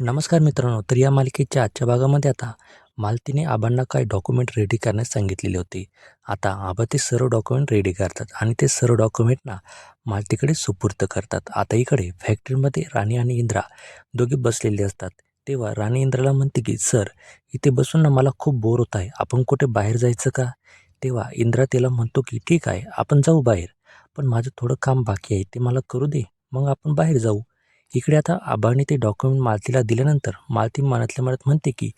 नमस्कार मित्रांनो तर या मालिकेच्या आजच्या भागामध्ये आता मालतीने आबांना काय डॉक्युमेंट रेडी करण्यास सांगितलेले होते. आता आबा ते सर्व डॉक्युमेंट रेडी करतात आणि ते सर्व डॉक्युमेंटना मालतीकडे सुपूर्त करतात. आता इकडे फॅक्टरीमध्ये राणी आणि इंद्रा दोघे बसलेले असतात. तेव्हा राणी इंद्राला म्हणते की सर इथे बसून ना मला खूप बोर होत आहे. आपण कुठे बाहेर जायचं का? तेव्हा इंद्रा तिला म्हणतो की ठीक आहे आपण जाऊ बाहेर. पण माझं थोडं काम बाकी आहे. ते मला करू दे. मग आपण बाहेर जाऊ. इकडे आता आबाने ते डॉक्युमेंट मालतीला दिल्यानंतर मालती मनातल्या मनात म्हणते की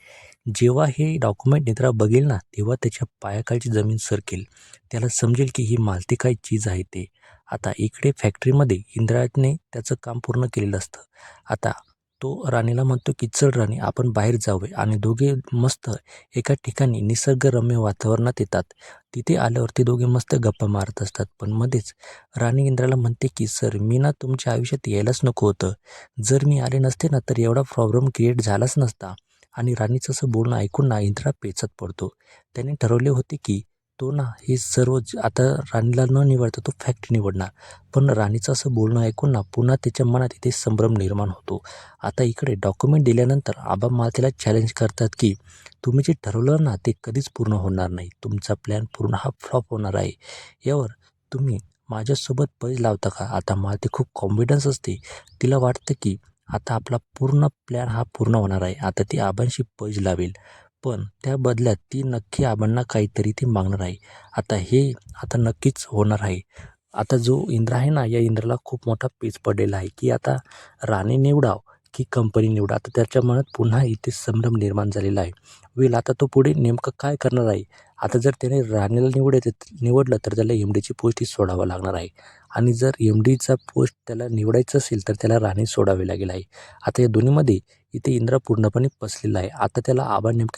जेव्हा हे डॉक्युमेंट निद्रा बघेल ना तेव्हा त्याच्या पायाखालची जमीन सरकेल. त्याला समजेल की ही मालती काय चीज आहे ते. आता इकडे फॅक्टरीमध्ये इंद्राने त्याचं काम पूर्ण केलेलं असतं. आता तो राणीला म्हणतो की चल राणी आपण बाहेर जाऊया. आणि दोघे मस्त एका ठिकाणी निसर्गरम्य वातावरणात येतात. तिथे आल्यावर ते दोघे मस्त गप्पा मारत असतात. पण मध्येच राणी इंद्राला म्हणते की सर मी ना तुमच्या आयुष्यात यायलाच नको होतं. जर मी आले नसते ना तर एवढा प्रॉब्लेम क्रिएट झालाच नसता. आणि राणीचं असं बोलणं ऐकून ना इंद्रा पेचत पडतो. त्याने ठरवले होते की तो ना हे सर्व ज- आता राणीला न निवडता तो फॅक्ट निवडणार. पण राणीचं असं बोलणं ऐकून ना पुन्हा त्याच्या मनात इथे संभ्रम निर्माण होतो. आता इकडे डॉक्युमेंट दिल्यानंतर आबा मालतीला चॅलेंज करतात की तुम्ही जे ठरवलं ना ते कधीच पूर्ण होणार नाही. तुमचा प्लॅन पूर्ण हा फ्लॉप होणार आहे. यावर तुम्ही माझ्यासोबत पैज लावता का? आता मालती खूप कॉन्फिडन्स असते. तिला वाटतं की आता आपला पूर्ण प्लॅन हा पूर्ण होणार आहे. आता ती आबांशी पैज लावेल. पण त्या बदल्यात ती नक्की आबांना काहीतरी ती मागणार आहे. आता हे आता नक्कीच होणार आहे. आता जो इंद्र आहे ना या इंद्राला खूप मोठा पेच पडलेला आहे की आता राणी निवडाव की कंपनी निवडा आता त्याच्या मनात पुन्हा इथे संभ्रम निर्माण झालेला आहे. वेल आता तो पुढे नेमकं काय करणार आहे? आता जर त्याने राणीला निवडायचं निवडलं तर त्याला एम डीची पोस्ट ही सोडावं लागणार आहे. आणि जर एम डीचा पोस्ट त्याला निवडायचं असेल तर त्याला राणी सोडावी लागेल आहे. आता या दोन्हीमध्ये इथे इंद्रा पूर्णपणे पसलेला आहे. आता त्याला आबा नेमकं